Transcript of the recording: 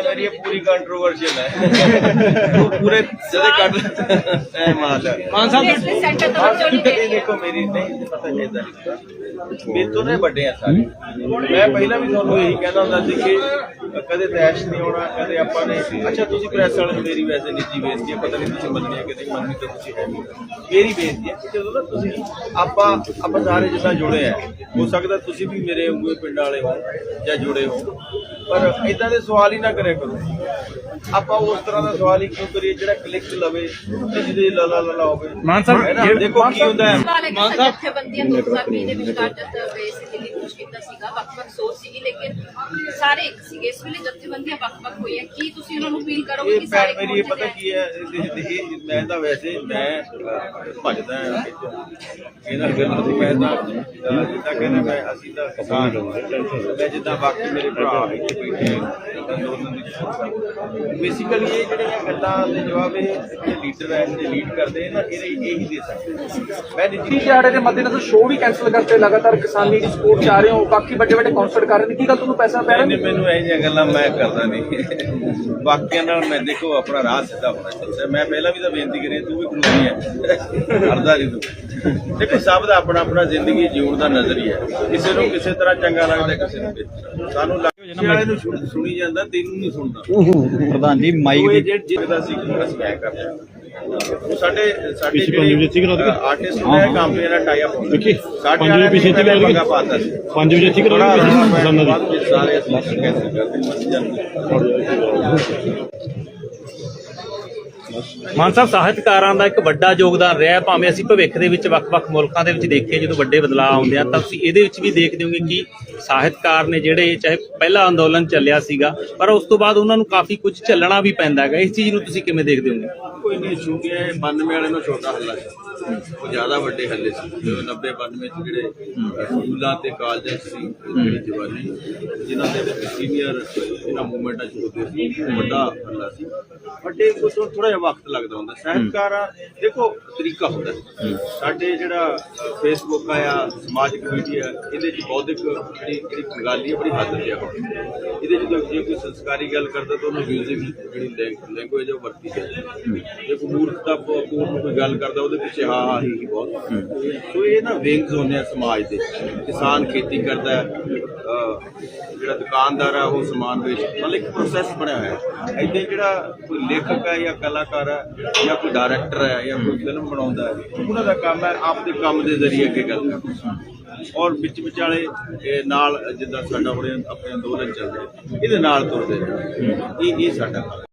ਮੇਰੀ ਮਾਨ ਸਾਹਿਬ ਸੈਂਟਰ ਤੋਂ ਬੱਚੋਂ ਨਹੀਂ ਇਹ ਦੇਖੋ ਮੇਰੀ ਨਹੀਂ ਪਤਾ ਇਦਾਂ ਨਹੀਂ ਮੇਰੇ ਤੋਂ ਨੇ ਵੱਡੇ ਆ ਸਾਰੇ। ਮੈਂ ਪਹਿਲਾਂ ਵੀ ਤੁਹਾਨੂੰ ਇਹੀ ਕਹਿੰਦਾ ਹੁੰਦਾ ਸੀ ਕਿ ਕਦੇ ਤੈਸ਼ ਨਹੀਂ ਹੋਣਾ ਕਦੇ ਆਪਾਂ ਨੇ ਅੱਛਾ ਤੁਸੀਂ ਪ੍ਰੈਸ ਵਾਲੇ ਨੂੰ ਮੇਰੀ ਵੈਸੇ ਨਿੱਜੀ ਬੇਇੱਜ਼ਤੀ ਹੈ ਪਤਾ ਨਹੀਂ ਤੁਸੀਂ ਮੰਨਣੀ ਹੈ ਕਿ ਨਹੀਂ ਮੰਨਣੀ ਤਾਂ ਤੁਸੀਂ ਹੈ ਨਹੀਂ। ਮੇਰੀ ਬੇਇੱਜ਼ਤੀ ਹੈ ਕਿ ਜਦੋਂ ਨਾ ਤੁਸੀਂ ਆਪਾਂ ਆਪਾਂ ਸਾਰੇ ਜਿੱਦਾਂ ਜੁੜੇ ਆ। ਹੋ ਸਕਦਾ ਤੁਸੀਂ ਵੀ ਮੇਰੇ ਉਂਗਲੇ ਪਿੰਡ ਵਾਲੇ ਹੋ ਜਾਂ ਜੁੜੇ ਹੋ ਪਰ ਇਦਾਂ ਦੇ ਸਵਾਲ ਹੀ ਨਾ ਕਰਿਆ ਕਰੋ। ਆਪਾਂ ਉਸ ਤਰ੍ਹਾਂ ਦਾ ਸਵਾਲ ਹੀ ਕਿਉਂ ਕਰੀਏ ਜਿਹੜਾ ਕਲਿੱਕ ਲਵੇ ਤੇ ਜਿਹਦੇ ਲਲਾ ਲਲਾ ਹੋਵੇ ਮਾਨ ਸਾਹਿਬ, ਦੇਖੋ ਕੀ ਹੁੰਦਾ ਹੈ। ਹੈ ਕਿ ਜਥੇਬੰਦੀਆਂ 2020 ਦੇ ਵਿਚਕਾਰ ਜਦ ਗਏ ਸੀ ਦਿੱਲੀ ਕੁਝ ਕੀਤਾ ਸੀਗਾ ਵੱਖ-ਵੱਖ ਸੋਚ ਸੀਗੀ ਲੇਕਿਨ ਸਾਰੇ ਇੱਕ ਸੀਗੇ ਇਸ ਵੇਲੇ ਜਥੇਬੰਦੀਆਂ ਵੱਖ-ਵੱਖ ਹੋਈਆਂ ਕੀ ਤੁਸੀਂ ਉਹਨਾਂ ਨੂੰ ਅਪੀਲ ਕਰੋਗੇ ਕਿ ਸਾਰੇ ਮੇਰੀ ਇਹ ਪਤਾ ਕੀ ਹੈ ਇਹ- ਮੈਂ ਤਾਂ ਵੈਸੇ ਮੈਂ ਭੱਜਦਾ। ਇਹਨਾਂ ਗੱਲ ਨੂੰ ਮੈਂ ਤਾਂ ਜਿੱਦਾਂ ਕਹਿੰਦਾ ਮੈਂ ਅਸੀਂ ਤਾਂ ਕਿਸਾਨ। ਮੈਂ ਜਿੱਦਾਂ ਬਾਕੀ ਮੇਰੇ ਭਰਾ ਇੱਥੇ ਬੈਠੇ ਬੇਸਿਕਲੀ ਇਹ ਜਿਹੜੀਆਂ ਗੱਲਾਂ ਦੇ ਜਵਾਬ ਇਹ ਜਿਹੜੇ ਲੀਡਰ ਹੈ ਜਿਹੜੇ ਲੀਡ ਕਰਦੇ ਨੇ ਇਹ ਇਹੀ ਦੇ ਸਕਦੇ ਮੈਂ ਨਿੱਜੀ ਦਿਹਾੜੇ ਦੇ ਮੱਦੇਨਜ਼ਰ ਸ਼ੋਅ ਵੀ ਕੈਨਸਲ ਕਰਤੇ ਲਗਾਤਾਰ ਕਿਸਾਨੀ ਦੀ ਸਪੋਰਟ ਚ ਆ ਰਹੇ ਹੋ ਬਾਕੀ ਵੱਡੇ ਵੱਡੇ ਕਨਸਰਟ ਕਰ ਰਹੇ ਨੇ ਕੀ ਗੱਲ ਤੁਹਾਨੂੰ ਪੈਸਾ ਪੈ ਰਿਹਾ ਨਹੀਂ ਮੈਨੂੰ ਇਹ ਜਿਹੀਆਂ ਗੱਲਾਂ ਮੈਂ ਕਰਦਾ ਨਹੀਂ। ਬਾਕੀਆਂ ਨਾਲ ਮੈਂ ਦੇਖੋ ਆਪਣਾ ਰਾਹ ਸਿੱਧਾ ਹੋਣਾ ਚਾਹੀਦਾ। ਮੈਂ ਪਹਿਲਾਂ ਵੀ ਤਾਂ ਬੇਨਤੀ ਕਰੀ ਤੂੰ ਵੀ ਕਾਨੂੰਨੀ ਹੈ। ਕਰਦਾ ਨਹੀਂ ਤੂੰ। ਦੇਖੋ ਸਭ ਦਾ ਆਪਣਾ ਆਪਣਾ ਜ਼ਿੰਦਗੀ ਜਿਉਣ ਦਾ ਨਜ਼ਰੀਆ ਹੈ। ਕਿਸੇ ਨੂੰ ਕਿਸੇ ਤਰ੍ਹਾਂ ਚੰਗਾ ਲੱਗਦਾ ਕਿਸੇ ਨੂੰ ਸਾਨੂੰ ਵਾਲੇ ਨੂੰ ਸੁਣ- ਸੁਣੀ ਜਾਂਦਾ ਤੈਨੂੰ ਨਹੀਂ ਸੁਣਦਾ। ਪ੍ਰਧਾਨ ਜੀ ਮਾਈਕ ਉਹ ਦੀ ਇਹ ਜਿਹੜਾ ਜਿਹਦਾ ਸੀ ਅਸੀਂ ਐ ਕਰਦੇ ਹਾਂ। ਉਹ ਸਾਡੇ ਸਾਡੇ ਪਿੱਛੇ ਪੰਜ ਵਜੇ ਠੀਕ ਕਰਾ ਦਿਓ। ਆਰਟਿਸਟ ਨੇ ਕੰਪਨੀ ਨਾਲ ਟਾਈ ਅਪ ਦੇਖੀ, ਸਾਡੇ ਪੰਜ ਵਜੇ ਵਾਲਿਆਂ ਨੇ ਪਿੱਛੇ ਇੱਥੇ ਕਰਾ। ਪੰਗਾ ਪਾਤਾ ਸੀ। ਪੰਜ ਵਜੇ ਠੀਕ ਕਰਾਉਣੀ ਰੌਲਾ ਪਿਆ, ਦੰਦਾਂ ਬਾਅਦ ਦੀ ਵਿੱਚ ਸਾਰੇ ਅਸੀਂ ਕੈਂਸਲ ਕਰਦੇ ਮਸੀ ਜਾਂਦੇ ਮਾਨ ਸਾਹਿਬ ਸਾਹਿਤਕਾਰਾਂ ਦਾ ਇੱਕ ਵੱਡਾ ਯੋਗਦਾਨ ਰਿਹਾ ਹੈ, ਭਾਵੇਂ ਅਸੀਂ ਭਵਿੱਖ ਦੇ ਵਿੱਚ ਵੱਖ-ਵੱਖ ਮੁਲਕਾਂ ਦੇ ਵਿੱਚ ਦੇਖੀਏ ਜਦੋਂ ਵੱਡੇ ਬਦਲਾਅ ਆਉਂਦੇ ਆ ਤਾਂ ਤੁਸੀਂ ਇਹਦੇ ਵਿੱਚ ਵੀ ਦੇਖਦੇ ਹੋਗੇ ਕਿ ਸਾਹਿਤਕਾਰ ਨੇ ਜਿਹੜੇ ਚਾਹੇ ਪਹਿਲਾ ਅੰਦੋਲਨ ਚੱਲਿਆ ਸੀਗਾ ਪਰ ਉਸ ਤੋਂ ਬਾਅਦ ਉਹਨਾਂ ਨੂੰ ਕਾਫੀ ਕੁਝ ਚੱਲਣਾ ਵੀ ਪੈਂਦਾ ਹੈਗਾ। ਇਸ ਚੀਜ਼ ਨੂੰ ਤੁਸੀਂ ਕਿਵੇਂ ਦੇਖਦੇ ਹੋਗੇ? ਕੋਈ ਨਹੀਂ ਛੋਟੀਆਂ 92 ਵਾਲੇ ਨੂੰ ਛੋਟਾ ਹੱਲਾ ਸੀ। ਉਹ ਜ਼ਿਆਦਾ ਵੱਡੇ ਹੱਲੇ ਸੀ। ਜਦੋਂ 90 92 ਚ ਜਿਹੜੇ ਸਕੂਲਾਂ ਤੇ ਕਾਲਜਾਂ 'ਚ ਸੀ ਜਿਹੜੀ ਜਵਾਨੀ ਜਿਨ੍ਹਾਂ ਦੇ ਵਿੱਚ ਸੀਨੀਅਰ ਇਹਨਾਂ ਮੂਵਮੈਂਟਾਂ ਚ ਹੁੰਦੇ ਸੀ ਉਹ ਵੱਡਾ ਹੱਲਾ ਸੀ। ਵੱਡੇ ਕੁਝ ਥੋੜਾ ਵਕਤ ਲੱਗਦਾ ਹੁੰਦਾ। ਸਾਹਿਤਕਾਰਾਂ ਦੇਖੋ ਤਰੀਕਾ ਹੁੰਦਾ। ਸਾਡੇ ਜਿਹੜਾ ਫੇਸਬੁੱਕ ਆਇਆ ਸਮਾਜਿਕ ਮੀਡੀਆ ਇਹਦੇ ਚ ਬੌਧਿਕ ਜਿਹੜੀ ਜਿਹੜੀ ਖੰਗਾਲੀ ਹੈ ਬੜੀ ਹੱਦ ਤੇ ਆ। ਇਹਦੇ ਚ ਜੇ ਕੋਈ ਸੰਸਕਾਰੀ ਗੱਲ ਕਰਦਾ ਤਾਂ ਉਹਨੂੰ ਮਿਊਜ਼ਿਕ ਜਿਹੜੀ ਲੈਂਗੁਏਜ ਉਹ ਵਰਤੀ ਜਾਂਦੀ ਹੈ। ਜੇ ਕੋਈ ਮੂਰਖਤਾ ਪੂਰਨ ਕੋਈ ਗੱਲ ਕਰਦਾ ਉਹਦੇ ਪਿੱਛੇ ਹਾਂ ਹਾਂ ਹੀ ਬਹੁਤ। ਸੋ ਇਹ ਨਾ ਵਿੰਗਸ ਹੁੰਦੇ ਆ ਸਮਾਜ ਦੇ। ਕਿਸਾਨ ਖੇਤੀ ਕਰਦਾ ਜਿਹੜਾ ਦੁਕਾਨਦਾਰ ਆ ਉਹ ਸਮਾਨ ਵੇਚ ਮਤਲਬ ਇੱਕ ਪ੍ਰੋਸੈਸ ਬਣਿਆ ਹੋਇਆ ਹੈ। ਇੱਦਾਂ ਜਿਹੜਾ ਕੋਈ ਲੇਖਕ ਹੈ ਜਾਂ ਕਲਾਕਾਰ ਹੈ ਜਾਂ ਕੋਈ ਡਾਇਰੈਕਟਰ ਹੈ ਜਾਂ ਕੋਈ ਫਿਲਮ ਬਣਾਉਂਦਾ ਹੈ, ਉਹਨਾਂ ਦਾ ਕੰਮ ਹੈ ਆਪਦੇ ਕੰਮ ਦੇ ਜ਼ਰੀਏ ਅੱਗੇ ਗੱਲ ਕਰਨਾ। ਔਰ ਵਿੱਚ ਵਿਚਾਲੇ ਨਾਲ ਜਿੱਦਾਂ ਸਾਡਾ ਹੁਣ ਆਪਣੇ ਅੰਦੋਲਨ ਚੱਲ ਇਹਦੇ ਨਾਲ ਤੁਰਦੇ ਰਹਿਣਾ ਇਹ ਇਹ ਸਾਡਾ ਕੰਮ